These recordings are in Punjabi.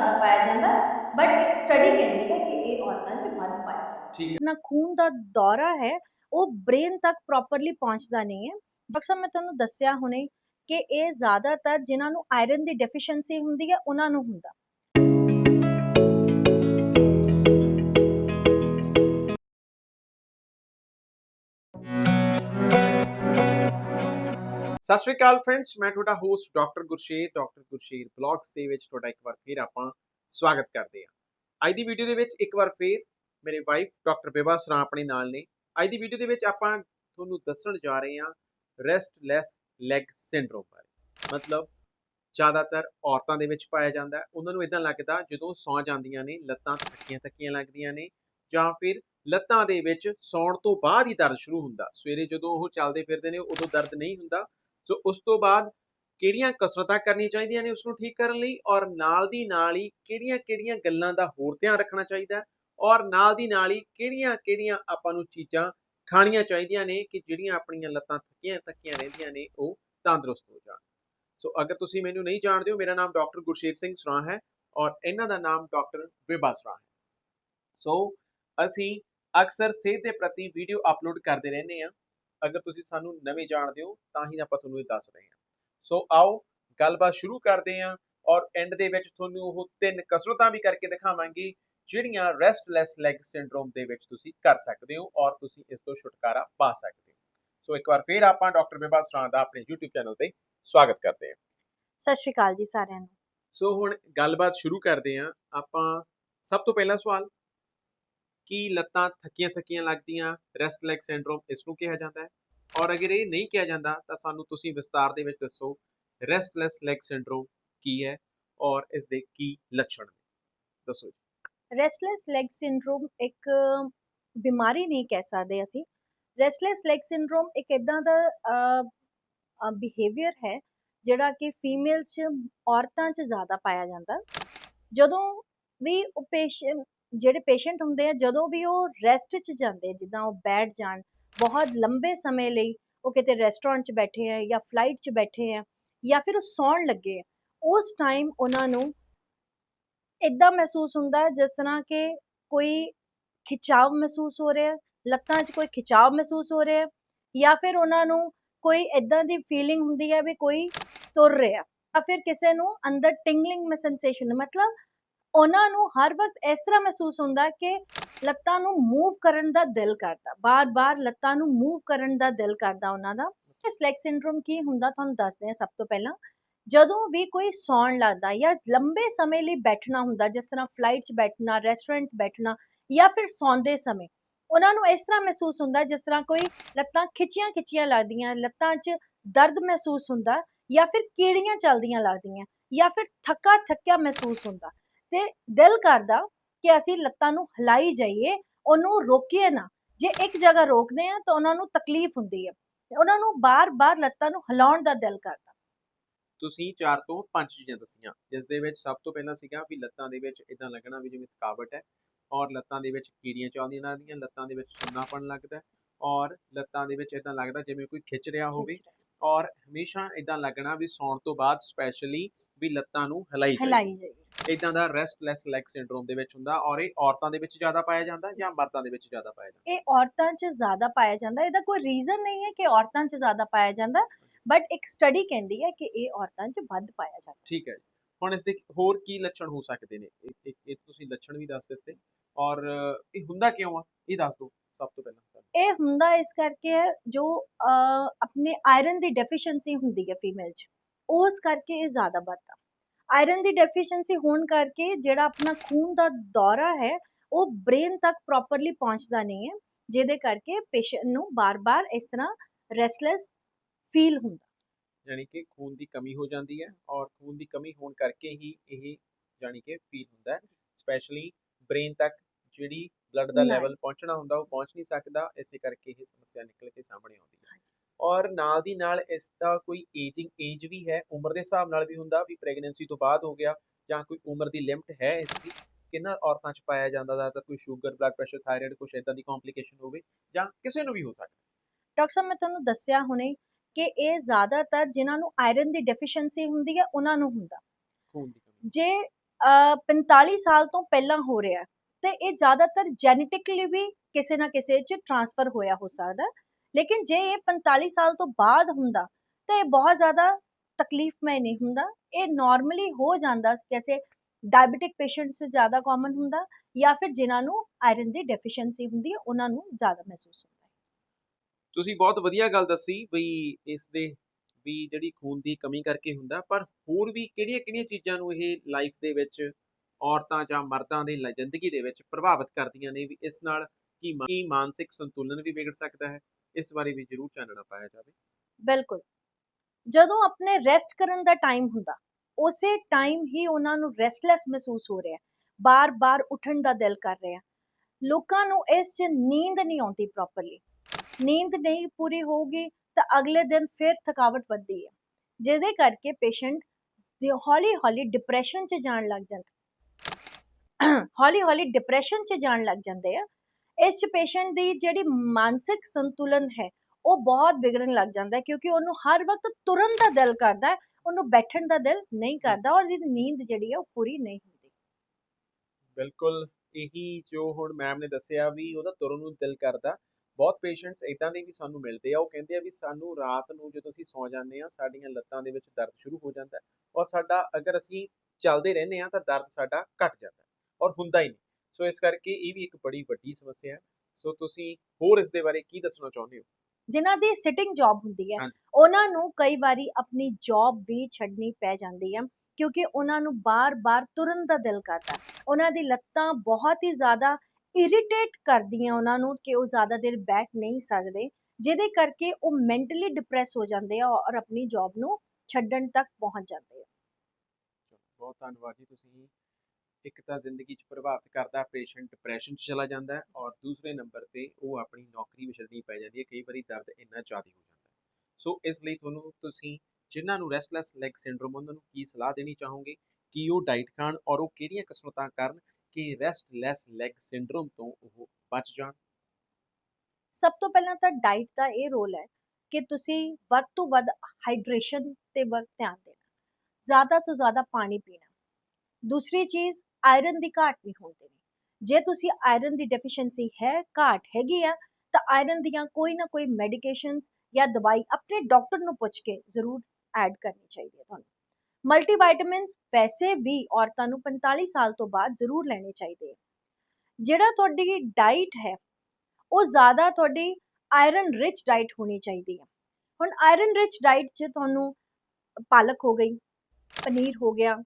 ਜ਼ਿਆਦਾ ਪਾਇਆ ਜਾਂਦਾ ਬਟ ਇੱਕ ਸਟੱਡੀ ਕਹਿੰਦੀ ਹੈ ਕਿ ਇਹ ਔਰਤਾਂ 'ਚ ਵੱਧ ਪਾਇਆ ਜਾਂਦਾ। ਠੀਕ ਹੈ। ਨਾ ਖੂਨ ਦਾ ਦੌਰਾ ਹੈ ਉਹ ਬ੍ਰੇਨ ਤੱਕ ਪ੍ਰੋਪਰਲੀ ਪਹੁੰਚਦਾ ਨਹੀਂ ਹੈ। ਡਾਕਟਰ ਮੈਂ ਤੁਹਾਨੂੰ ਦੱਸਿਆ ਹੁਣੇ ਕਿ ਇਹ ਜ਼ਿਆਦਾਤਰ ਜਿਨ੍ਹਾਂ ਨੂੰ ਆਇਰਨ ਦੀ ਡੈਫੀਸ਼ੀਐਂਸੀ ਹੁੰਦੀ ਹੈ ਉਹਨਾਂ ਨੂੰ ਹੁੰਦਾ। ਸਤਿ ਸ਼੍ਰੀ ਅਕਾਲ ਫਰੈਂਡਸ ਮੈਂ ਤੁਹਾਡਾ host doctor Gursher doctor Gursher blogs ਦੇ ਵਿੱਚ ਤੁਹਾਡਾ ਇੱਕ ਵਾਰ ਫੇਰ ਆਪਾਂ ਸਵਾਗਤ ਕਰਦੇ ਹਾਂ। ਅੱਜ ਦੀ ਵੀਡੀਓ ਦੇ ਵਿੱਚ ਇੱਕ ਵਾਰ ਫੇਰ ਮੇਰੇ ਵਾਈਫ ਡਾਕਟਰ ਬੇਬਾ ਸਰਾਂ ਆਪਣੇ ਨਾਲ ਨੇ। ਅੱਜ ਦੀ ਵੀਡੀਓ ਦੇ ਵਿੱਚ ਆਪਾਂ ਤੁਹਾਨੂੰ ਦੱਸਣ ਜਾ ਰਹੇ ਹਾਂ ਰੈਸਟਲੈਸ ਲੈਗ ਸਿੰਡਰੋਮ ਬਾਰੇ। ਮਤਲਬ ਜ਼ਿਆਦਾਤਰ ਔਰਤਾਂ ਦੇ ਵਿੱਚ ਪਾਇਆ ਜਾਂਦਾ ਉਹਨਾਂ ਨੂੰ ਇਦਾਂ ਲੱਗਦਾ ਜਦੋਂ ਸੌਂ ਜਾਂਦੀਆਂ ਨੇ, ਲੱਤਾਂ ਥੱਕੀਆਂ ਥੱਕੀਆਂ ਲੱਗਦੀਆਂ ਨੇ ਜਾਂ ਫਿਰ ਲੱਤਾਂ ਦੇ ਵਿੱਚ ਸੌਣ ਤੋਂ ਬਾਅਦ ਹੀ ਦਰਦ ਸ਼ੁਰੂ ਹੁੰਦਾ। ਸਵੇਰੇ ਜਦੋਂ ਉਹ ਚੱਲਦੇ ਫਿਰਦੇ ਨੇ, ਉਦੋਂ ਦਰਦ ਨਹੀਂ ਹੁੰਦਾ। ਸੋ ਉਸ ਤੋਂ ਬਾਅਦ ਕਿਹੜੀਆਂ ਕਸਰਤਾਂ ਕਰਨੀਆਂ ਚਾਹੀਦੀਆਂ ਨੇ ਉਸ ਨੂੰ ਠੀਕ ਕਰਨ ਲਈ ਔਰ ਨਾਲ ਦੀ ਨਾਲ ਹੀ ਕਿਹੜੀਆਂ-ਕਿਹੜੀਆਂ ਗੱਲਾਂ ਦਾ ਹੋਰ ਧਿਆਨ ਰੱਖਣਾ ਚਾਹੀਦਾ ਔਰ ਨਾਲ ਦੀ ਨਾਲ ਹੀ ਕਿਹੜੀਆਂ-ਕਿਹੜੀਆਂ ਆਪਾਂ ਨੂੰ ਚੀਜ਼ਾਂ ਖਾਣੀਆਂ ਚਾਹੀਦੀਆਂ ਨੇ ਕਿ ਜਿਹੜੀਆਂ ਆਪਣੀਆਂ ਲੱਤਾਂ ਥੱਕੀਆਂ ਥੱਕੀਆਂ ਰਹਿੰਦੀਆਂ ਨੇ ਉਹ ਤੰਦਰੁਸਤ ਹੋ ਜਾਣ। ਸੋ ਅਗਰ ਤੁਸੀਂ ਮੈਨੂੰ ਨਹੀਂ ਜਾਣਦੇ ਹੋ, ਮੇਰਾ ਨਾਮ ਡਾਕਟਰ ਗੁਰਸ਼ੇਰ ਸਿੰਘ ਸਰਾਂ ਹੈ ਔਰ ਇਹਨਾਂ ਦਾ ਨਾਮ ਡਾਕਟਰ ਵਿਭਾ ਸਰਾਂ ਹੈ। ਸੋ ਅਸੀਂ ਅਕਸਰ ਸਿਹਤ ਦੇ ਪ੍ਰਤੀ ਵੀਡੀਓ ਅਪਲੋਡ ਕਰਦੇ ਰਹਿੰਦੇ ਹਾਂ। ਅਗਰ ਤੁਸੀਂ ਸਾਨੂੰ ਨਵੇਂ ਜਾਣਦੇ ਹੋ ਤਾਂ ਹੀ ਆਪਾਂ ਤੁਹਾਨੂੰ ਇਹ ਦੱਸ ਰਹੇ ਹਾਂ। ਸੋ ਆਓ ਗੱਲਬਾਤ ਸ਼ੁਰੂ ਕਰਦੇ ਹਾਂ ਔਰ ਐਂਡ ਦੇ ਵਿੱਚ ਤੁਹਾਨੂੰ ਉਹ ਤਿੰਨ ਕਸਰਤਾਂ ਵੀ ਕਰਕੇ ਦਿਖਾਵਾਂਗੇ ਜਿਹੜੀਆਂ ਰੈਸਟਲੈਸ ਲੈਗ ਸਿੰਡਰੋਮ ਦੇ ਵਿੱਚ ਤੁਸੀਂ ਕਰ ਸਕਦੇ ਹੋ ਔਰ ਤੁਸੀਂ ਇਸ ਤੋਂ ਛੁਟਕਾਰਾ ਪਾ ਸਕਦੇ ਹੋ। ਸੋ ਇੱਕ ਵਾਰ ਫੇਰ ਆਪਾਂ ਡਾਕਟਰ ਬਿਬਾ ਸਰਾਂ ਦਾ ਆਪਣੇ YouTube ਚੈਨਲ ਤੇ ਸਵਾਗਤ ਕਰਦੇ ਹਾਂ। ਸਤਿ ਸ਼੍ਰੀ ਅਕਾਲ ਜੀ ਸਾਰਿਆਂ ਨੂੰ। ਸੋ ਹੁਣ ਗੱਲਬਾਤ ਸ਼ੁਰੂ ਕਰਦੇ ਹਾਂ ਆਪਾਂ। ਸਭ ਤੋਂ ਪਹਿਲਾ ਸਵਾਲ ਕੀ ਲੱਤਾਂ ਥੱਕੀਆਂ ਥੱਕੀਆਂ ਲੱਗਦੀਆਂ? ਰੈਸਟ ਲੈਗ ਸਿੰਡਰੋਮ ਇਸ ਨੂੰ ਕਿਹਾ ਜਾਂਦਾ ਹੈ। ਔਰ ਅਗਰ ਇਹ ਨਹੀਂ ਕਿਹਾ ਜਾਂਦਾ, ਤਾਂ ਸਾਨੂੰ ਤੁਸੀਂ ਵਿਸਤਾਰ ਦੇ ਵਿੱਚ ਦੱਸੋ ਰੈਸਟਲੈਸ ਲੈਗ ਸਿੰਡਰੋਮ ਕੀ ਹੈ ਔਰ ਇਸ ਦੇ ਕੀ ਲੱਛਣ ਨੇ? ਦੱਸੋ ਰੈਸਟਲੈਸ ਲੈਗ ਸਿੰਡਰੋਮ ਇੱਕ ਬਿਮਾਰੀ ਨਹੀਂ ਕਹਿ ਸਕਦੇ ਅਸੀਂ। ਰੈਸਟਲੈਸ ਲੈਗ ਸਿੰਡਰੋਮ ਇੱਕ ਇਦਾਂ ਦਾ ਬਿਹੇਵੀਅਰ ਹੈ, ਜਿਹੜਾ ਕਿ ਫੀਮੇਲਸ 'ਚ ਔਰਤਾਂ 'ਚ ਜ਼ਿਆਦਾ ਪਾਇਆ ਜਾਂਦਾ। ਜਦੋਂ ਵੀ ਉਹ ਪੇਸ਼ੈਂਟ ਜਿਹੜੇ ਪੇਸ਼ੈਂਟ ਹੁੰਦੇ ਆ, ਜਦੋਂ ਵੀ ਉਹ ਰੈਸਟ 'ਚ ਜਾਂਦੇ ਜਿੱਦਾਂ ਉਹ ਬੈਠ ਜਾਣ, ਬਹੁਤ ਲੰਬੇ ਸਮੇਂ ਲਈ ਉਹ ਕਿਤੇ ਰੈਸਟੋਰੈਂਟ 'ਚ ਬੈਠੇ ਆ ਜਾਂ ਫਲਾਈਟ 'ਚ ਬੈਠੇ ਆ ਜਾਂ ਫਿਰ ਉਹ ਸੌਣ ਲੱਗੇ ਆ, ਉਸ ਟਾਈਮ ਉਹਨਾਂ ਨੂੰ ਇਦਾਂ ਮਹਿਸੂਸ ਹੁੰਦਾ ਜਿਸ ਤਰ੍ਹਾਂ ਕਿ ਕੋਈ ਖਿਚਾਵ ਮਹਿਸੂਸ ਹੋ ਰਿਹਾ, ਲੱਤਾਂ 'ਚ ਕੋਈ ਖਿਚਾਵ ਮਹਿਸੂਸ ਹੋ ਰਿਹਾ ਜਾਂ ਫਿਰ ਉਹਨਾਂ ਨੂੰ ਕੋਈ ਇਦਾਂ ਦੀ ਫੀਲਿੰਗ ਹੁੰਦੀ ਹੈ ਵੀ ਕੋਈ ਤੁਰ ਰਿਹਾ ਜਾਂ ਫਿਰ ਕਿਸੇ ਨੂੰ ਅੰਦਰ ਟਿੰਗਲਿੰਗ ਸੈਂਸੇਸ਼ਨ ਮਤਲਬ ਉਹਨਾਂ ਨੂੰ ਹਰ ਵਕਤ ਇਸ ਤਰ੍ਹਾਂ ਮਹਿਸੂਸ ਹੁੰਦਾ ਕਿ ਲੱਤਾਂ ਨੂੰ ਮੂਵ ਕਰਨ ਦਾ ਦਿਲ ਕਰਦਾ। ਬਾਰ-ਬਾਰ ਲੱਤਾਂ ਨੂੰ ਮੂਵ ਕਰਨ ਦਾ ਦਿਲ ਕਰਦਾ ਉਹਨਾਂ ਦਾ। ਇਸ ਲੈਗ ਸਿੰਡਰੋਮ ਕੀ ਹੁੰਦਾ ਤੁਹਾਨੂੰ ਦੱਸਦੇ ਹਾਂ ਸਭ ਤੋਂ ਪਹਿਲਾਂ। ਜਦੋਂ ਵੀ ਕੋਈ ਸੌਣ ਲੱਗਦਾ ਜਾਂ ਲੰਬੇ ਸਮੇਂ ਲਈ ਬੈਠਣਾ ਹੁੰਦਾ, ਜਿਸ ਤਰ੍ਹਾਂ ਫਲਾਈਟ 'ਚ ਬੈਠਣਾ ਰੈਸਟੋਰੈਂਟ ਬੈਠਣਾ ਜਾਂ ਫਿਰ ਸੌਂਦੇ ਸਮੇਂ, ਉਹਨਾਂ ਨੂੰ ਇਸ ਤਰ੍ਹਾਂ ਮਹਿਸੂਸ ਹੁੰਦਾ ਜਿਸ ਤਰ੍ਹਾਂ ਕੋਈ ਲੱਤਾਂ ਖਿੱਚੀਆਂ ਖਿੱਚੀਆਂ ਲੱਗਦੀਆਂ, ਲੱਤਾਂ 'ਚ ਦਰਦ ਮਹਿਸੂਸ ਹੁੰਦਾ ਜਾਂ ਫਿਰ ਕੀੜੀਆਂ ਚੱਲਦੀਆਂ ਲੱਗਦੀਆਂ ਜਾਂ ਫਿਰ ਥੱਕਾ ਥੱਕਿਆ ਮਹਿਸੂਸ ਹੁੰਦਾ। ਤੇ ਦਿਲ ਕਰਦਾ ਕਿ ਅਸੀਂ ਲੱਤਾਂ ਨੂੰ ਹਿਲਾਈ ਜਾਈਏ ਉਹਨੂੰ ਰੋਕੀਏ ਨਾ। ਜੇ ਇੱਕ ਜਗ੍ਹਾ ਰੋਕਦੇ ਆ ਤਾਂ ਉਹਨਾਂ ਨੂੰ ਤਕਲੀਫ ਹੁੰਦੀ ਹੈ। ਉਹਨਾਂ ਨੂੰ ਬਾਰ-ਬਾਰ ਲੱਤਾਂ ਨੂੰ ਹਿਲਾਉਣ ਦਾ ਦਿਲ ਕਰਦਾ। ਤੁਸੀਂ ਚਾਰ ਤੋਂ ਪੰਜ ਚੀਜ਼ਾਂ ਦੱਸੀਆਂ ਜਿਸ ਦੇ ਵਿੱਚ ਸਭ ਤੋਂ ਪਹਿਲਾਂ ਸੀਗਾ ਵੀ ਲੱਤਾਂ ਦੇ ਵਿੱਚ ਇਦਾਂ ਲੱਗਣਾ ਵੀ ਜਿਵੇਂ ਥਕਾਵਟ ਹੈ ਔਰ ਲੱਤਾਂ ਦੇ ਵਿੱਚ ਕੀੜੀਆਂ ਚੱਲਦੀਆਂ ਲੱਗਦੀਆਂ ਲੱਤਾਂ ਦੇ ਵਿੱਚ ਸੁੰਨਾਪਣ ਲੱਗਦਾ ਔਰ ਲੱਤਾਂ ਦੇ ਵਿੱਚ ਇਦਾਂ ਲੱਗਦਾ ਜਿਵੇਂ ਕੋਈ ਖਿੱਚ ਰਿਹਾ ਹੋਵੇ ਔਰ ਹਮੇਸ਼ਾ ਇਦਾਂ ਲੱਗਣਾ ਵੀ ਸੌਣ ਤੋਂ ਬਾਅਦ ਸਪੈਸ਼ਲੀ ਵੀ ਲੱਤਾਂ ਨੂੰ ਹਿਲਾਈ ਜਾਏ ਹਿਲਾਈ ਜਾਈਏ। ਇਦਾਂ ਦਾ ਰੈਸਟਲੈਸ ਲੈਗ ਸਿੰਡਰੋਮ ਦੇ ਵਿੱਚ ਹੁੰਦਾ ਔਰ ਇਹ ਔਰਤਾਂ ਦੇ ਵਿੱਚ ਜ਼ਿਆਦਾ ਪਾਇਆ ਜਾਂਦਾ ਜਾਂ ਮਰਦਾਂ ਦੇ ਵਿੱਚ ਜ਼ਿਆਦਾ ਪਾਇਆ ਜਾਂਦਾ? ਇਹ ਔਰਤਾਂ 'ਚ ਜ਼ਿਆਦਾ ਪਾਇਆ ਜਾਂਦਾ। ਇਹਦਾ ਕੋਈ ਰੀਜ਼ਨ ਨਹੀਂ ਹੈ ਕਿ ਔਰਤਾਂ 'ਚ ਜ਼ਿਆਦਾ ਪਾਇਆ ਜਾਂਦਾ ਬਟ ਇੱਕ ਸਟੱਡੀ ਕਹਿੰਦੀ ਹੈ ਕਿ ਇਹ ਔਰਤਾਂ 'ਚ ਵੱਧ ਪਾਇਆ ਜਾਂਦਾ। ਠੀਕ ਹੈ ਹੁਣ ਇਸ ਦੇ ਹੋਰ ਕੀ ਲੱਛਣ ਹੋ ਸਕਦੇ ਨੇ? ਇਹ- ਇਹ ਤੁਸੀਂ ਲੱਛਣ ਵੀ ਦੱਸ ਦਿੱਤੇ ਔਰ ਇਹ ਹੁੰਦਾ ਕਿਉਂ ਆ? ਇਹ ਦੱਸ ਦਿਓ ਸਭ ਤੋਂ ਪਹਿਲਾਂ ਇਹ ਹੁੰਦਾ ਇਸ ਕਰਕੇ ਹੈ ਜੋ ਆਪਣੇ ਆਇਰਨ ਦੀ ਡੈਫੀਸ਼ੀਐਂਸੀ ਹੁੰਦੀ ਹੈ ਫੀਮੇਲ 'ਚ। ਉਸ ਕਰਕੇ ਇਹ ਜ਼ਿਆਦਾ ਵੱਧਦਾ। ਆਇਰਨ ਦੀ ਡੈਫੀਸ਼ੀਐਂਸੀ ਹੋਣ ਕਰਕੇ ਜਿਹੜਾ ਆਪਣਾ ਖੂਨ ਦਾ ਦੌਰਾ ਹੈ ਉਹ ਬ੍ਰੇਨ ਤੱਕ ਪ੍ਰੋਪਰਲੀ ਪਹੁੰਚਦਾ ਨਹੀਂ ਹੈ ਜਿਹਦੇ ਕਰਕੇ ਪੇਸ਼ੈਂਟ ਨੂੰ ਬਾਰ-ਬਾਰ ਇਸ ਤਰ੍ਹਾਂ ਰੈਸਟਲੈਸ ਫੀਲ ਹੁੰਦਾ ਯਾਨੀ ਕਿ ਖੂਨ ਦੀ ਕਮੀ ਹੋ ਜਾਂਦੀ ਹੈ ਔਰ ਖੂਨ ਦੀ ਕਮੀ ਹੋਣ ਕਰਕੇ ਹੀ ਇਹ ਯਾਨੀ ਕਿ ਫੀਲ ਹੁੰਦਾ ਹੈ ਸਪੈਸ਼ਲੀ ਬ੍ਰੇਨ ਤੱਕ ਜਿਹੜੀ ਬਲੱਡ ਦਾ। ਲੈਵਲ ਪਹੁੰਚਣਾ ਹੁੰਦਾ ਉਹ ਪਹੁੰਚ ਨਹੀਂ ਸਕਦਾ ਇਸੇ ਕਰਕੇ ਇਹ ਸਮੱਸਿਆ ਨਿਕਲ ਕੇ ਸਾਹਮਣੇ ਆਉਂਦੀ ਹੈ ਔਰ ਨਾਲ ਦੀ ਨਾਲ ਇਸ ਦਾ ਕੋਈ ਏਜਿੰਗ ਏਜ ਵੀ ਹੈ ਉਮਰ ਦੇ ਹਿਸਾਬ ਨਾਲ ਵੀ ਹੁੰਦਾ ਵੀ ਪ੍ਰੈਗਨੈਂਸੀ ਤੋਂ ਬਾਅਦ ਹੋ ਗਿਆ ਜਾਂ ਕੋਈ ਉਮਰ ਦੀ ਲਿਮਟ ਹੈ ਇਸ ਦੀ ਕਿੰਨਾ ਔਰਤਾਂ 'ਚ ਪਾਇਆ ਜਾਂਦਾ ਜ਼ਿਆਦਾਤਰ ਕੋਈ ਸ਼ੂਗਰ ਬਲੱਡ ਪ੍ਰੈਸ਼ਰ ਥਾਇਰਾਇਡ ਕੁਛ ਇਦਾਂ ਦੀ ਕੰਪਲਿਕੇਸ਼ਨ ਹੋਵੇ ਜਾਂ ਕਿਸੇ ਨੂੰ ਵੀ ਹੋ ਸਕਦਾ। ਡਾਕਟਰ ਸਾਹਿਬ ਮੈਂ ਤੁਹਾਨੂੰ ਦੱਸਿਆ ਹੁਣੇ ਕਿ ਇਹ ਜ਼ਿਆਦਾਤਰ ਜਿਨ੍ਹਾਂ ਨੂੰ ਆਇਰਨ ਦੀ ਡੈਫੀਸ਼ੀਐਂਸੀ ਹੁੰਦੀ ਹੈ ਉਹਨਾਂ ਨੂੰ ਹੁੰਦਾ। ਜੇ ਅ, 45 ਸਾਲ ਤੋਂ ਪਹਿਲਾਂ ਹੋ ਰਿਹਾ ਤੇ ਇਹ ਜ਼ਿਆਦਾਤਰ ਜੈਨੇਟਿਕਲੀ ਵੀ ਕਿਸੇ ਨਾ ਕਿਸੇ ਚ ਟਰਾਂਸਫਰ ਹੋਇਆ ਹੋ ਸਕਦਾ। ਲੇਕਿਨ ਜੇ ਇਹ 45 ਸਾਲ ਤੋਂ ਬਾਅਦ ਹੁੰਦਾ ਤਾਂ ਇਹ ਬਹੁਤ ਜ਼ਿਆਦਾ ਤਕਲੀਫਮय ਨਹੀਂ ਹੁੰਦਾ। ਇਹ ਨਾਰਮਲੀ ਹੋ ਜਾਂਦਾ ਜੈਸੇ ਡਾਇਬੀਟਿਕ ਪੇਸ਼ੈਂਟਸ ਜ਼ਿਆਦਾ ਕਾਮਨ ਹੁੰਦਾ ਜਾਂ ਫਿਰ ਜਿਨ੍ਹਾਂ ਨੂੰ ਆਇਰਨ ਦੀ ਡੈਫੀਸ਼ੀਐਂਸੀ ਹੁੰਦੀ ਹੈ, ਉਹਨਾਂ ਨੂੰ ਜ਼ਿਆਦਾ ਮਹਿਸੂਸ ਹੁੰਦਾ ਹੈ। ਤੁਸੀਂ ਬਹੁਤ ਵਧੀਆ ਗੱਲ ਦੱਸੀ ਵੀ ਇਸ ਦੇ ਵੀ ਜਿਹੜੀ ਖੂਨ ਦੀ ਕਮੀ ਕਰਕੇ ਹੁੰਦਾ, ਪਰ ਹੋਰ ਵੀ ਕਿਹੜੀਆਂ-ਕਿਹੜੀਆਂ ਚੀਜ਼ਾਂ ਨੂੰ ਇਹ ਲਾਈਫ ਦੇ ਵਿੱਚ ਔਰਤਾਂ ਜਾਂ ਮਰਦਾਂ ਦੀ ਜ਼ਿੰਦਗੀ ਦੇ ਵਿੱਚ ਪ੍ਰਭਾਵਿਤ ਕਰਦੀਆਂ ਨੇ ਵੀ ਇਸ ਨਾਲ ਕੀ ਮਾਨਸਿਕ ਸੰਤੁਲਨ ਵੀ ਵਿਗੜ ਸਕਦਾ ਹੈ? ਇਸ ਬਾਰੇ ਵੀ ਜ਼ਰੂਰ ਚਾਨਣਾ ਪਾਇਆ ਜਾਵੇ। ਬਿਲਕੁਲ। ਜਦੋਂ ਆਪਣੇ ਰੈਸਟ ਕਰਨ ਦਾ ਟਾਈਮ ਹੁੰਦਾ, ਉਸੇ ਟਾਈਮ ਹੀ ਉਹਨਾਂ ਨੂੰ ਰੈਸਟਲੈਸ ਮਹਿਸੂਸ ਹੋ ਰਿਹਾ ਬਾਰ-ਬਾਰ ਉੱਠਣ ਦਾ ਦਿਲ ਕਰ ਰਿਹਾ ਲੋਕਾਂ ਨੂੰ ਇਸ 'ਚ ਨੀਂਦ ਨਹੀਂ ਆਉਂਦੀ ਪ੍ਰੋਪਰਲੀ ਨੀਂਦ ਨਹੀਂ ਪੂਰੀ ਹੋਊਗੀ ਤਾਂ ਅਗਲੇ ਦਿਨ ਫਿਰ ਥਕਾਵਟ ਵੱਧਦੀ ਹੈ। ਜਿਹਦੇ ਕਰਕੇ ਪੇਸ਼ੈਂਟ ਹੌਲੀ-ਹੌਲੀ ਡਿਪਰੈਸ਼ਨ 'ਚ ਜਾਣ ਲੱਗ ਜਾਂਦਾ ਹੌਲੀ-ਹੌਲੀ ਡਿਪਰੈਸ਼ਨ 'ਚ ਜਾਣ ਲੱਗ ਜਾਂਦੇ ਆ। ਇਸ 'ਚ ਪੇਸ਼ੈਂਟ ਦੀ ਜਿਹੜੀ ਮਾਨਸਿਕ ਸੰਤੁਲਨ ਹੈ, ਉਹ ਬਹੁਤ ਵਿਗੜਨ ਲੱਗ ਜਾਂਦਾ ਹੈ ਕਿਉਂਕਿ ਉਹਨੂੰ ਹਰ ਵਕਤ ਤੁਰਨ ਦਾ ਦਿਲ ਕਰਦਾ ਹੈ, ਉਹਨੂੰ ਬੈਠਣ ਦਾ ਦਿਲ ਨਹੀਂ ਕਰਦਾ ਔਰ ਜਿਹਦੀ ਨੀਂਦ ਜਿਹੜੀ ਹੈ ਉਹ ਪੂਰੀ ਨਹੀਂ ਹੁੰਦੀ। ਬਿਲਕੁਲ, ਇਹੀ ਜੋ ਹੁਣ ਮੈਮ ਨੇ ਦੱਸਿਆ ਵੀ ਉਹਦਾ ਤੁਰਨ ਨੂੰ ਦਿਲ ਕਰਦਾ, ਬਹੁਤ ਪੇਸ਼ੈਂਟਸ ਇਦਾਂ ਦੇ ਵੀ ਸਾਨੂੰ ਮਿਲਦੇ ਆ, ਉਹ ਕਹਿੰਦੇ ਆ ਵੀ ਸਾਨੂੰ ਰਾਤ ਨੂੰ ਜਦੋਂ ਅਸੀਂ ਸੌ ਜਾਂਦੇ ਆ ਸਾਡੀਆਂ ਲੱਤਾਂ ਦੇ ਵਿੱਚ ਦਰਦ ਸ਼ੁਰੂ ਹੋ ਜਾਂਦਾ ਔਰ ਸਾਡਾ ਅਗਰ ਅਸੀਂ ਚੱਲਦੇ ਰਹਿੰਦੇ ਆ ਤਾਂ ਦਰਦ ਸਾਡਾ ਘਟ ਜਾਂਦਾ ਔਰ ਹੁੰਦਾ ਹੀ ਨਹੀਂ। ਸੋ ਇਸ ਕਰਕੇ ਇਹ ਵੀ ਇੱਕ ਬੜੀ ਵੱਡੀ ਸਮੱਸਿਆ ਹੈ। ਸੋ ਤੁਸੀਂ ਹੋਰ ਇਸ ਦੇ ਬਾਰੇ ਕੀ ਦੱਸਣਾ ਚਾਹੁੰਦੇ ਹੋ? ਜਿਨ੍ਹਾਂ ਦੀ ਸਿਟਿੰਗ ਜੌਬ ਹੁੰਦੀ ਹੈ। ਉਹਨਾਂ ਨੂੰ ਕਈ ਵਾਰੀ ਆਪਣੀ ਜੌਬ ਵੀ ਛੱਡਣੀ ਪੈ ਜਾਂਦੀ ਹੈ ਕਿਉਂਕਿ ਉਹਨਾਂ ਨੂੰ ਬਾਰ-ਬਾਰ ਤੁਰਨ ਦਾ ਦਿਲ ਕਰਦਾ। ਉਹਨਾਂ ਦੀ ਲੱਤਾਂ ਬਹੁਤ ਹੀ ਜ਼ਿਆਦਾ ਇਰੀਟੇਟ ਕਰਦੀਆਂ ਉਹਨਾਂ ਨੂੰ ਕਿ ਉਹ ਜ਼ਿਆਦਾ ਦੇਰ ਬੈਠ ਨਹੀਂ ਸਕਦੇ। ਜਿਹਦੇ ਕਰਕੇ ਉਹ ਮੈਂਟਲੀ ਡਿਪਰੈਸ ਹੋ ਜਾਂਦੇ ਆ ਔਰ ਆਪਣੀ ਜੌਬ ਨੂੰ ਛੱਡਣ ਤੱਕ ਪਹੁੰਚ ਜਾਂਦੇ ਆ। ਬਹੁਤ ਧੰਨਵਾਦ ਜੀ ਤੁਸੀਂ। ਇੱਕ ਤਾਂ ਜ਼ਿੰਦਗੀ 'ਚ ਪ੍ਰਭਾਵਿਤ ਕਰਦਾ ਪੇਸ਼ੈਂਟ ਡਿਪਰੈਸ਼ਨ 'ਚ ਚਲਾ ਜਾਂਦਾ ਹੈ ਔਰ ਦੂਸਰੇ ਨੰਬਰ ਤੇ ਉਹ ਆਪਣੀ ਨੌਕਰੀ ਵੀ ਪੈ ਜਾਂਦੀ ਹੈ, ਕਈ ਵਾਰੀ ਦਰਦ ਇੰਨਾ ਜ਼ਿਆਦਾ ਹੋ ਜਾਂਦਾ ਸੋ ਇਸ ਲਈ ਤੁਹਾਨੂੰ ਤੁਸੀਂ ਜਿਨ੍ਹਾਂ ਨੂੰ ਰੈਸਟਲੈਸ ਲੈਗ ਸਿੰਡਰੋਮ ਉਹਨਾਂ ਨੂੰ ਕੀ ਸਲਾਹ ਦੇਣੀ ਚਾਹੋਗੇ? ਕਿ ਉਹ ਡਾਈਟ ਖਾਣ ਔਰ ਉਹ ਕਿਹੜੀਆਂ ਕਸਰਤਾਂ ਕਰਨ ਕਿ ਰੈਸਟਲੈਸ ਲੈਗ ਸਿੰਡਰੋਮ ਤੋਂ ਉਹ ਬਚ ਜਾਣ? ਸਭ ਤੋਂ ਪਹਿਲਾਂ ਤਾਂ ਡਾਈਟ ਦਾ ਇਹ ਰੋਲ ਹੈ ਕਿ ਤੁਸੀਂ ਵੱਧ ਤੋਂ ਵੱਧ ਹਾਈਡਰੇਸ਼ਨ ਤੇ ਵੱਲ ਧਿਆਨ ਦੇਣਾ। ਜ਼ਿਆਦਾ ਤੋਂ ਜ਼ਿਆਦਾ ਪਾਣੀ ਪੀਣਾ। ਦੂਸਰੀ ਚੀਜ਼ ਆਇਰਨ ਦੀ ਘਾਟ ਨਹੀਂ ਹੋਣ ਦੇਣੀ ਜੇ ਤੁਸੀਂ ਆਇਰਨ ਦੀ ਡੈਫੀਸ਼ੀਐਂਸੀ ਹੈ, ਘਾਟ ਹੈਗੀ ਆ, ਤਾਂ ਆਇਰਨ ਦੀਆਂ ਕੋਈ ਨਾ ਕੋਈ ਮੈਡੀਕੇਸ਼ਨਸ ਜਾਂ ਦਵਾਈ ਆਪਣੇ ਡਾਕਟਰ ਨੂੰ ਪੁੱਛ ਕੇ ਜ਼ਰੂਰ ਐਡ ਕਰਨੀ ਚਾਹੀਦੀ ਹੈ ਤੁਹਾਨੂੰ। ਮਲਟੀਵਿਟਾਮਿਨਸ ਵੈਸੇ ਵੀ ਔਰਤਾਂ ਨੂੰ 45 ਸਾਲ ਤੋਂ ਬਾਅਦ ਜ਼ਰੂਰ ਲੈਣੇ ਚਾਹੀਦੇ ਆ। ਜਿਹੜਾ ਤੁਹਾਡੀ ਡਾਈਟ ਹੈ, ਉਹ ਜ਼ਿਆਦਾ ਤੁਹਾਡੀ ਆਇਰਨ ਰਿਚ ਡਾਈਟ ਹੋਣੀ ਚਾਹੀਦੀ ਹੈ ਹੁਣ ਆਇਰਨ ਰਿਚ ਡਾਈਟ 'ਚ ਤੁਹਾਨੂੰ ਪਾਲਕ ਹੋ ਗਈ, ਪਨੀਰ ਹੋ ਗਿਆ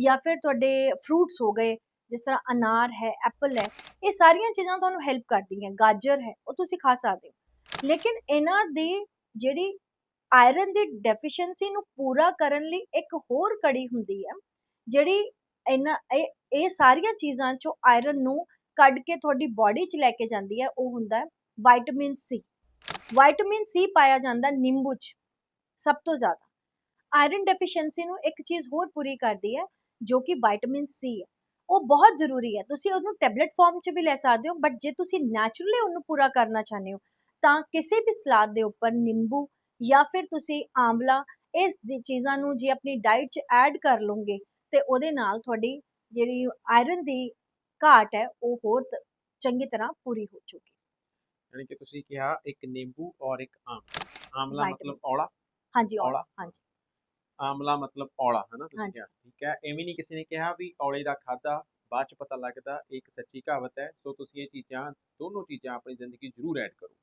ਜਾਂ ਫਿਰ ਤੁਹਾਡੇ ਫਰੂਟਸ ਹੋ ਗਏ, ਜਿਸ ਤਰ੍ਹਾਂ ਅਨਾਰ ਹੈ ਐਪਲ ਹੈ, ਇਹ ਸਾਰੀਆਂ ਚੀਜ਼ਾਂ ਤੁਹਾਨੂੰ ਹੈਲਪ ਕਰਦੀਆਂ, ਗਾਜਰ ਹੈ, ਉਹ ਤੁਸੀਂ ਖਾ ਸਕਦੇ ਹੋ। ਲੇਕਿਨ ਇਹਨਾਂ ਦੀ ਜਿਹੜੀ ਆਇਰਨ ਦੀ ਡੈਫੀਸ਼ੀਐਂਸੀ ਨੂੰ ਪੂਰਾ ਕਰਨ ਲਈ ਇੱਕ ਹੋਰ ਕੜੀ ਹੁੰਦੀ ਹੈ, ਜਿਹੜੀ ਇਹਨਾਂ, ਇਹ ਇਹ ਸਾਰੀਆਂ ਚੀਜ਼ਾਂ ਚੋਂ ਆਇਰਨ ਨੂੰ ਕੱਢ ਕੇ ਤੁਹਾਡੀ ਬਾਡੀ 'ਚ ਲੈ ਕੇ ਜਾਂਦੀ ਹੈ, ਉਹ ਹੁੰਦਾ ਹੈ ਵਿਟਾਮਿਨ ਸੀ ਵਿਟਾਮਿਨ ਸੀ ਪਾਇਆ ਜਾਂਦਾ ਨਿੰਬੂ 'ਚ, ਸਭ ਤੋਂ ਜ਼ਿਆਦਾ। ਆਇਰਨ ਡੈਫੀਸ਼ੀਐਂਸੀ ਨੂੰ ਇੱਕ ਚੀਜ਼ ਹੋਰ ਪੂਰੀ ਕਰਦੀ ਹੈ ਜੋ ਕਿ ਵਿਟਾਮਿਨ ਸੀ ਹੈ ਉਹ ਬਹੁਤ ਜ਼ਰੂਰੀ ਹੈ। ਤੁਸੀਂ ਉਹਨੂੰ ਟੈਬਲੇਟ ਫਾਰਮ 'ਚ ਵੀ ਲੈ ਸਕਦੇ ਹੋ ਬਟ ਜੇ ਤੁਸੀਂ ਨੈਚੁਰਲੀ ਉਹਨੂੰ ਪੂਰਾ ਕਰਨਾ ਚਾਹੁੰਦੇ ਹੋ ਤਾਂ ਕਿਸੇ ਵੀ ਸਲਾਦ ਦੇ ਉੱਪਰ ਨਿੰਬੂ ਜਾਂ ਫਿਰ ਤੁਸੀਂ ਆਂਵਲਾ ਇਸ ਦੀ ਚੀਜ਼ਾਂ ਨੂੰ ਜੇ ਆਪਣੀ ਡਾਈਟ 'ਚ ਐਡ ਕਰ ਲਓਗੇ ਤੇ ਉਹਦੇ ਨਾਲ ਤੁਹਾਡੀ ਜਿਹੜੀ ਆਇਰਨ ਦੀ ਘਾਟ ਹੈ ਉਹ ਹੋਰ ਚੰਗੀ ਤਰ੍ਹਾਂ ਪੂਰੀ ਹੋ ਚੁੱਕੀ ਯਾਨੀ ਕਿ ਤੁਸੀਂ ਕਿਹਾ ਇੱਕ ਨਿੰਬੂ ਔਰ ਇੱਕ ਆਮ ਆਮਲਾ ਮਤਲਬ। ਔਲਾ? ਹਾਂਜੀ ਔਲਾ? ਹਾਂਜੀ। ਆਮਲਾ ਮਤਲਬ ਔਲਾ ਹੈ ਨਾ ਤੁਸੀਂ। ਕਿਹਾ ਠੀਕ ਹੈ? ਐਵੇਂ ਨਹੀਂ ਕਿਸੇ ਨੇ ਕਿਹਾ ਵੀ ਔਲੇ ਦਾ ਖਾਦਾ ਬਾਅਦ ਚ ਪਤਾ ਲੱਗਦਾ ਇੱਕ ਸੱਚੀ ਕਹਾਵਤ ਹੈ ਸੋ ਤੁਸੀਂ ਇਹ ਚੀਜ਼ਾਂ ਦੋਨੋਂ ਚੀਜ਼ਾਂ ਆਪਣੀ ਜ਼ਿੰਦਗੀ ਜ਼ਰੂਰ ਐਡ ਕਰੋ।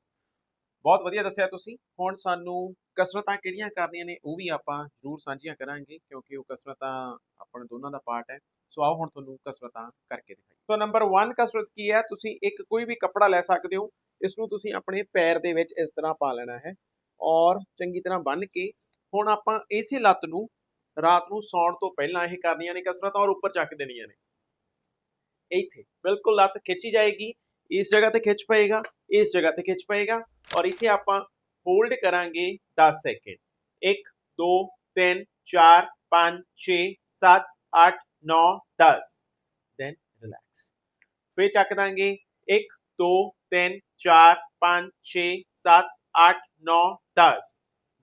ਬਹੁਤ ਵਧੀਆ ਦੱਸਿਆ ਤੁਸੀਂ। ਹੁਣ ਸਾਨੂੰ ਕਸਰਤਾਂ ਕਿਹੜੀਆਂ ਕਰਨੀਆਂ ਨੇ ਉਹ ਵੀ ਆਪਾਂ ਜ਼ਰੂਰ ਸਾਂਝੀਆਂ ਕਰਾਂਗੇ ਕਿਉਂਕਿ ਉਹ ਕਸਰਤਾਂ ਆਪਣੇ ਦੋਨਾਂ ਦਾ ਪਾਰਟ ਹੈ। ਸੋ ਆਓ ਹੁਣ ਤੁਹਾਨੂੰ ਕਸਰਤਾਂ ਕਰਕੇ ਦਿਖਾਈਏ। ਸੋ ਨੰਬਰ 1 ਕਸਰਤ ਕੀ ਹੈ? ਤੁਸੀਂ ਇੱਕ ਕੋਈ ਵੀ ਕੱਪੜਾ ਲੈ ਸਕਦੇ ਹੋ ਇਸ ਨੂੰ ਤੁਸੀਂ ਆਪਣੇ ਪੈਰ ਦੇ ਵਿੱਚ ਇਸ ਤਰ੍ਹਾਂ ਪਾ ਲੈਣਾ ਹੈ ਔਰ ਚੰਗੀ ਤਰ੍ਹਾਂ ਬੰਨ੍ਹ ਕੇ ਹੁਣ ਆਪਾਂ ਇਸੇ ਲੱਤ ਨੂੰ ਰਾਤ ਨੂੰ ਸੌਣ ਤੋਂ ਪਹਿਲਾਂ ਇਹ ਕਰਨੀਆਂ ਨੇ ਕਸਰਤਾਂ ਔਰ ਉੱਪਰ ਚੱਕ ਦੇਣੀਆਂ ਨੇ। ਇੱਥੇ ਬਿਲਕੁਲ ਲੱਤ ਖਿੱਚੀ ਜਾਏਗੀ, ਇਸ ਜਗ੍ਹਾ ਤੇ ਖਿੱਚ ਪਏਗਾ, ਇਸ ਜਗ੍ਹਾ ਤੇ ਖਿੱਚ ਪਏਗਾ ਔਰ ਇੱਥੇ ਆਪਾਂ ਹੋਲਡ ਕਰਾਂਗੇ 10 ਸੈਕਿੰਡ। 1 2 3 4 5 6 7 8 9 10 ਦੈਨ ਰਿਲੈਕਸ ਫਿਰ ਚੱਕ ਦਾਂਗੇ 1 2 3 4 5 6 7 8 9 10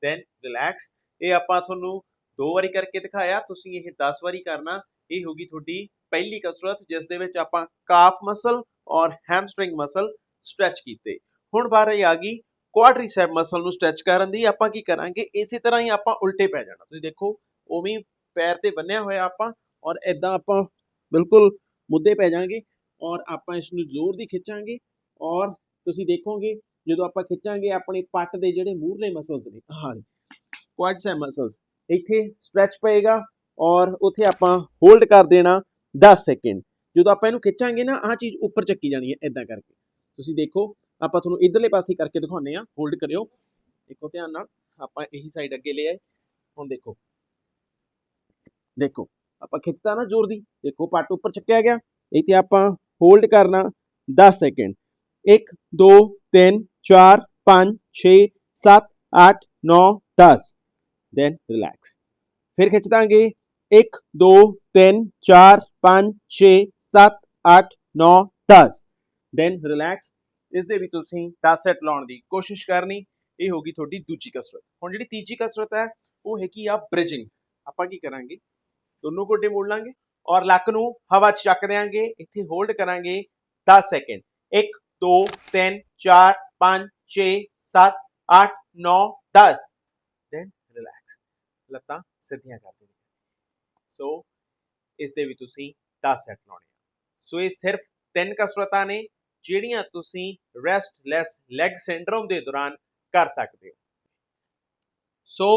ਦੈਨ ਰਿਲੈਕਸ ਇਹ ਆਪਾਂ ਤੁਹਾਨੂੰ ਦੋ ਵਾਰੀ ਕਰਕੇ ਦਿਖਾਇਆ, ਤੁਸੀਂ ਇਹ 10 ਵਾਰੀ ਕਰਨਾ, ਇਹ ਹੋਗੀ ਤੁਹਾਡੀ ਪਹਿਲੀ ਕਸਰਤ, ਜਿਸ ਦੇ ਵਿੱਚ ਆਪਾਂ ਕਾਫ ਮਸਲ ਔਰ ਹੈਮਸਟ੍ਰਿੰਗ ਮਸਲ ਸਟ੍ਰੈਚ ਕੀਤੇ। ਹੁਣ ਵਾਰੀ ਆ ਗਈ ਕੁਆਡਰੀਸੈਪ ਮਸਲ ਨੂੰ ਸਟ੍ਰੈਚ ਕਰਨ ਦੀ, ਆਪਾਂ ਕੀ ਕਰਾਂਗੇ? ਇਸੇ ਤਰ੍ਹਾਂ ਹੀ ਆਪਾਂ ਉਲਟੇ ਪੈ ਜਾਣਾ। ਤੁਸੀਂ ਦੇਖੋ, ਉਵੇਂ ਪੈਰ ਤੇ ਬੰਨਿਆ ਹੋਇਆ ਆਪਾਂ ਔਰ ਇਦਾਂ ਆਪਾਂ ਬਿਲਕੁਲ ਮੁੱਦੇ ਪੈ ਜਾਾਂਗੇ ਔਰ ਆਪਾਂ ਇਸ ਨੂੰ ਜ਼ੋਰ ਦੀ ਖਿੱਚਾਂਗੇ ਔਰ ਤੁਸੀਂ ਦੇਖੋਗੇ ਜਦੋਂ ਆਪਾਂ ਖਿੱਚਾਂਗੇ ਆਪਣੇ ਪੱਟ ਦੇ ਜਿਹੜੇ ਮੂਹਰਲੇ ਮਸਲਸ ਨੇ ਆਹ ਕੁਆਡਸੈਪ ਮਸਲਸ ਇੱਥੇ ਸਟ੍ਰੈਚ ਪਏਗਾ ਔਰ ਉੱਥੇ ਆਪਾਂ ਹੋਲਡ ਕਰ ਦੇਣਾ 10 ਸੈਕਿੰਡ ਜਦੋਂ ਆਪਾਂ ਇਹਨੂੰ ਖਿੱਚਾਂਗੇ ਨਾ ਆਹ ਚੀਜ਼ ਉੱਪਰ ਚੱਕੀ ਜਾਣੀ ਹੈ ਇਦਾਂ ਕਰਕੇ। ਤੁਸੀਂ ਦੇਖੋ ਆਪਾਂ ਤੁਹਾਨੂੰ ਇਧਰਲੇ ਪਾਸੇ ਕਰਕੇ ਦਿਖਾਉਂਦੇ ਆ ਹੋਲਡ ਕਰਿਓ। ਦੇਖੋ ਧਿਆਨ ਨਾਲ ਆਪਾਂ ਇਹੀ ਸਾਈਡ ਅੱਗੇ ਲੈ ਆਏ। ਹੁਣ ਦੇਖੋ। ਦੇਖੋ ਆਪਾਂ ਖਿੱਚਤਾ ਨਾ ਜ਼ੋਰ ਦੀ। ਦੇਖੋ ਪੱਟ ਉੱਪਰ ਚੱਕਿਆ ਗਿਆ। ਇੱਥੇ ਆਪਾਂ ਹੋਲਡ ਕਰਨਾ 10 ਸੈਕਿੰਡ 1 2 3 4 5 6 7 8 9 10 ਦੈਨ ਰਿਲੈਕਸ ਫਿਰ ਖਿੱਚ ਦਾਂਗੇ 1 2 3 4 5 6 7 8 9 10 ਦੈਨ ਰਿਲੈਕਸ ਇਸ ਦੇ ਵੀ ਤੁਸੀਂ 10 ਸੈਟ ਲਾਉਣ ਦੀ ਕੋਸ਼ਿਸ਼ ਕਰਨੀ ਇਹ ਹੋਗੀ ਤੁਹਾਡੀ ਦੂਜੀ ਕਸਰਤ ਹੁਣ ਜਿਹੜੀ ਤੀਜੀ ਕਸਰਤ ਹੈ ਉਹ ਹੈਗੀ ਆ ਬ੍ਰਿਜਿੰਗ ਆਪਾਂ ਕੀ ਕਰਾਂਗੇ ਦੋਨੋਂ ਗੋਡੇ ਮੋੜ ਲਾਂਗੇ ਔਰ ਲੱਕ ਨੂੰ ਹਵਾ 'ਚ ਚੱਕ ਦੇਾਂਗੇ ਇੱਥੇ ਹੋਲਡ ਕਰਾਂਗੇ 10 ਸੈਕਿੰਡ 1 2 3 4 5 6 7 8 9 10 ਦੈਨ ਰਿਲੈਕਸ ਲੱਤਾਂ ਸਿੱਧੀਆਂ ਕਰ ਦੇਣੀਆਂ। ਸੋ ਇਸ ਦੇ ਵੀ ਤੁਸੀਂ 10 ਸੈਟ ਲਾਉਣੇ ਆ। ਸੋ ਇਹ ਸਿਰਫ ਤਿੰਨ ਕਸਰਤਾਂ ਨੇ, ਜਿਹੜੀਆਂ ਤੁਸੀਂ ਰੈਸਟਲੈਸ ਲੈਗ ਸਿੰਡਰੋਮ ਦੇ ਦੌਰਾਨ ਕਰ ਸਕਦੇ ਹੋ। ਸੋ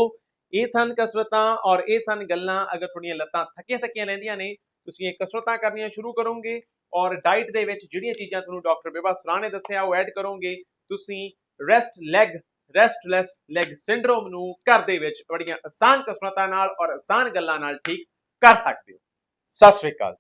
ਇਹ ਸਨ ਕਸਰਤਾਂ ਔਰ ਇਹ ਸਨ ਗੱਲਾਂ। ਅਗਰ ਤੁਹਾਡੀਆਂ ਲੱਤਾਂ ਥੱਕੀਆਂ ਥੱਕੀਆਂ ਰਹਿੰਦੀਆਂ ਨੇ, ਤੁਸੀਂ ਇਹ ਕਸਰਤਾਂ ਕਰਨੀਆਂ ਸ਼ੁਰੂ ਕਰੋਗੇ ਔਰ ਡਾਈਟ ਦੇ ਵਿੱਚ ਜਿਹੜੀਆਂ ਚੀਜ਼ਾਂ ਤੁਹਾਨੂੰ ਡਾਕਟਰ ਬੇਬਾ ਸਰਾਹ ਨੇ ਦੱਸਿਆ, ਉਹ ਐਡ ਕਰੋਗੇ। ਤੁਸੀਂ rest leg restless leg syndrome ਨੂੰ ਘਰ ਦੇ ਵਿੱਚ ਬੜੀਆਂ ਆਸਾਨ ਕਸਰਤਾਂ ਨਾਲ ਔਰ ਆਸਾਨ ਗੱਲਾਂ ਨਾਲ ਠੀਕ ਕਰ ਸਕਦੇ ਹੋ। ਸਤਿ ਸ਼੍ਰੀ ਅਕਾਲ